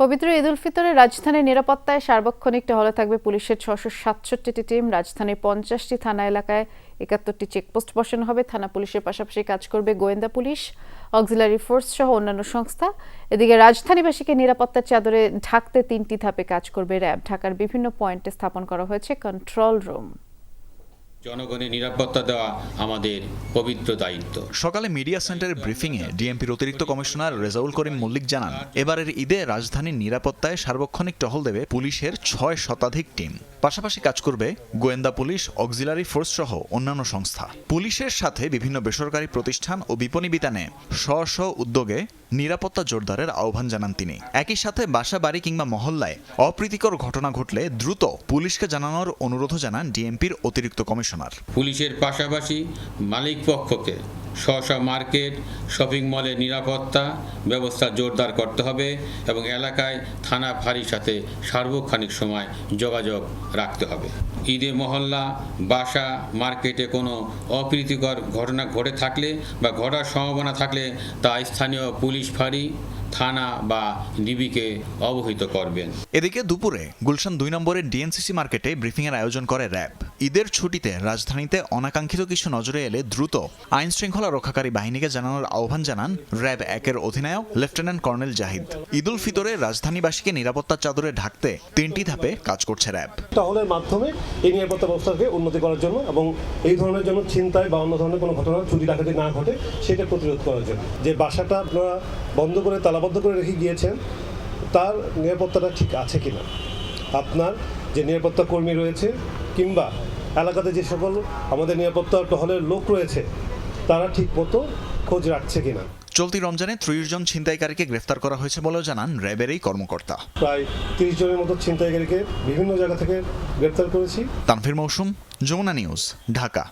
পবিত্র ঈদ উল ফিতরে রাজধানীর নিরাপত্তায় সার্বক্ষণিক টহলে থাকবে পুলিশের ছশো সাতষট্টিটি টিম। রাজধানীর পঞ্চাশটি থানা এলাকায় একাত্তরটি চেকপোস্ট বসানো হবে। থানা পুলিশের পাশাপাশি কাজ করবে গোয়েন্দা পুলিশ, অক্সিলারি ফোর্স সহ অন্যান্য সংস্থা। এদিকে রাজধানীবাসীকে নিরাপত্তার চাদরে ঢাকতে তিনটি ধাপে কাজ করবে র্যাব। ঢাকার বিভিন্ন পয়েন্টে স্থাপন করা হয়েছে কন্ট্রোল রুম। জনগণের নিরাপত্তা দেওয়া আমাদের পবিত্র দায়িত্ব। সকালে মিডিয়া সেন্টারের ব্রিফিংয়ে ডিএমপির অতিরিক্ত কমিশনার রেজাউল করিম মল্লিক জানান, এবারের ঈদে রাজধানীর নিরাপত্তায় সার্বক্ষণিক টহল দেবে পুলিশের ছয় শতাধিক টিম। পাশাপাশি কাজ করবে গোয়েন্দা পুলিশ, অক্সিলারি ফোর্স সহ অন্যান্য সংস্থা। পুলিশের সাথে বিভিন্ন বেসরকারি প্রতিষ্ঠান ও বিপণী বিতানে স্ব স্ব উদ্যোগে নিরাপত্তা জোরদারের আহ্বান জানান তিনি। একই সাথে বাসা বাড়ি কিংবা মহল্লায় অপ্রীতিকর ঘটনা ঘটলে দ্রুত পুলিশকে জানানোর অনুরোধও জানান ডিএমপির অতিরিক্ত কমিশনার। পুলিশের পাশাপাশি মালিক পক্ষকে স্ব মার্কেট, শপিং মলের নিরাপত্তা ব্যবস্থা জোরদার করতে হবে এবং এলাকায় থানা ফাঁড়ির সাথে সার্বক্ষণিক সময় যোগাযোগ রাখতে হবে। ঈদে মহল্লা, বাসা, মার্কেটে কোনো অপ্রীতিকর ঘটনা ঘটে থাকলে বা ঘটার সম্ভাবনা থাকলে তা স্থানীয় পুলিশ ফাঁড়ি থানা বা ডিবিকে অবহিত করবেন। এদিকে দুপুরে গুলশান দুই নম্বরের ডিএনসিসি মার্কেটে ব্রিফিংয়ের আয়োজন করে র্যাব। ঈদের ছুটিতে রাজধানীতে অনাকাঙ্ক্ষিত কিছু নজরে এলে দ্রুত আইন শৃঙ্খলা রক্ষাকারী বাহিনীকে জানানোর আহ্বান জানান র্যাব একের অধিনায়ক লেফটেন্যান্ট কর্নেল জাহিদ। ঈদুল ফিতরে রাজধানীবাসীকে নিরাপত্তার চাদরে ঢাকতে তিনটি ধাপে কাজ করছে র্যাব। টহলের মাধ্যমে এই নিরাপত্তা ব্যবস্থাকে উন্নতি করার জন্য এবং এই ধরনের জন্য চিন্তায় বা অন্য ধরনের কোনো ঘটনা চুরি ডাকাতি না ঘটে সেটা প্রতিরোধ করার জন্য। যে বাসাটা আপনারা বন্ধ করে তালাবদ্ধ করে রেখে গিয়েছেন তার নিরাপত্তাটা ঠিক আছে কিনা? আপনার যে নিরাপত্তা কর্মী রয়েছে কিংবা এলাকাতে যে সকল আমাদের নিরাপত্তা টহলের লোক রয়েছে তারা ঠিক মতো খোঁজ রাখছে কিনা? চলতি রমজানে ত্রিশ জন ছিনতাইকারীকে গ্রেফতার করা হয়েছে বলেও জানান র্যাবের এই কর্মকর্তা। প্রায় তিরিশ জনের মতো ছিনতাইকারীকে বিভিন্ন জায়গা থেকে গ্রেফতার করেছি। তানভীর মৌসুম যমুনা নিউজ ঢাকা।